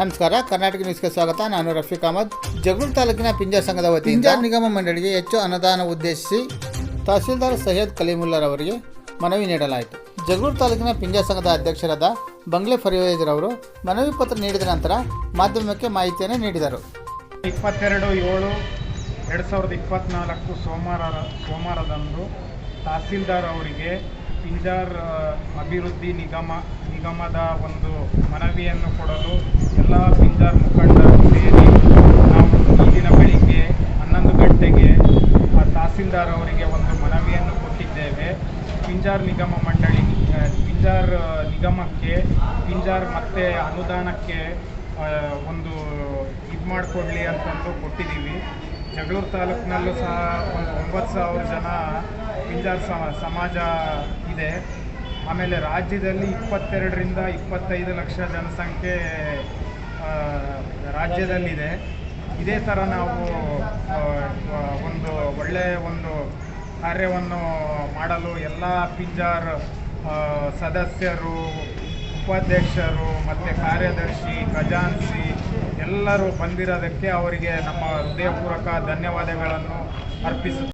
ನಮಸ್ಕಾರ ಕರ್ನಾಟಕ ನ್ಯೂಸ್ಗೆ ಸ್ವಾಗತ. ನಾನು ರಫೀಕ್ ಅಹಮದ್. ಜಗಳೂರು ತಾಲೂಕಿನ ಪಿಂಜಾರ್ ಸಂಘದ ವತಿಯಿಂದ ಪಿಂಜಾರ್ ನಿಗಮ ಮಂಡಳಿಗೆ ಹೆಚ್ಚು ಅನುದಾನ ಉದ್ದೇಶಿಸಿ ತಹಸೀಲ್ದಾರ್ ಸೈಯದ್ ಕಲೀಮುಲ್ಲರವರಿಗೆ ಮನವಿ ನೀಡಲಾಯಿತು. ಜಗಳೂರು ತಾಲೂಕಿನ ಪಿಂಜಾರ್ ಸಂಘದ ಅಧ್ಯಕ್ಷರಾದ ಬಂಗ್ಲೆ ಫರಿವೇಜ್ರವರು ಮನವಿ ಪತ್ರ ನೀಡಿದ ನಂತರ ಮಾಧ್ಯಮಕ್ಕೆ ಮಾಹಿತಿಯನ್ನು ನೀಡಿದರು. ಇಪ್ಪತ್ತೆರಡು ಏಳು ಎರಡು ಸಾವಿರದ ಇಪ್ಪತ್ತ್ನಾಲ್ಕು ಸೋಮವಾರ ಸೋಮವಾರದಂದು ತಹಸೀಲ್ದಾರ್ ಅವರಿಗೆ ಪಿಂಜಾರ್ ಅಭಿವೃದ್ಧಿ ನಿಗಮ ನಿಗಮದ ಒಂದು ಮನವಿಯನ್ನು ಕೊಡಲು ಎಲ್ಲ ಪಿಂಜಾರ್ ಮುಖಂಡರು ಸೇರಿ ನಾವು ಈ ದಿನ ಬೆಳಿಗ್ಗೆ ಹನ್ನೊಂದು ಗಂಟೆಗೆ ಆ ತಹಸೀಲ್ದಾರ್ ಅವರಿಗೆ ಒಂದು ಮನವಿಯನ್ನು ಕೊಟ್ಟಿದ್ದೇವೆ. ಪಿಂಜಾರ್ ನಿಗಮ ಮಂಡಳಿ ಪಿಂಜಾರ್ ನಿಗಮಕ್ಕೆ, ಪಿಂಜಾರ್ ಮತ್ತೆ ಅನುದಾನಕ್ಕೆ ಒಂದು ಇದು ಮಾಡಿಕೊಡ್ಲಿ ಅಂತಂದು ಕೊಟ್ಟಿದ್ದೀವಿ. ಜಗಳೂರು ತಾಲೂಕಿನಲ್ಲೂ ಸಹ ಒಂದು ಒಂಬತ್ತು ಸಾವಿರ ಜನ ಪಿಂಜಾರ್ ಸಮ- ಸಮಾಜ ಇದೆ. ಆಮೇಲೆ ರಾಜ್ಯದಲ್ಲಿ ಇಪ್ಪತ್ತೆರಡರಿಂದ ಇಪ್ಪತ್ತೈದು ಲಕ್ಷ ಜನಸಂಖ್ಯೆ ರಾಜ್ಯದಲ್ಲಿದೆ. ಇದೇ ಥರ ನಾವು ಒಂದು ಒಳ್ಳೆಯ ಒಂದು ಕಾರ್ಯವನ್ನು ಮಾಡಲು ಎಲ್ಲ ಪಿಂಜಾರ್ ಸದಸ್ಯರು, ಉಪಾಧ್ಯಕ್ಷರು, ಮತ್ತು ಕಾರ್ಯದರ್ಶಿ ಖಜಾನ್ಸಿ ಎಲ್ಲರೂ ಬಂದಿರೋದಕ್ಕೆ ಅವರಿಗೆ ನಮ್ಮ ಹೃದಯಪೂರ್ವಕ ಧನ್ಯವಾದಗಳನ್ನು ಅರ್ಪಿಸುತ್ತೇವೆ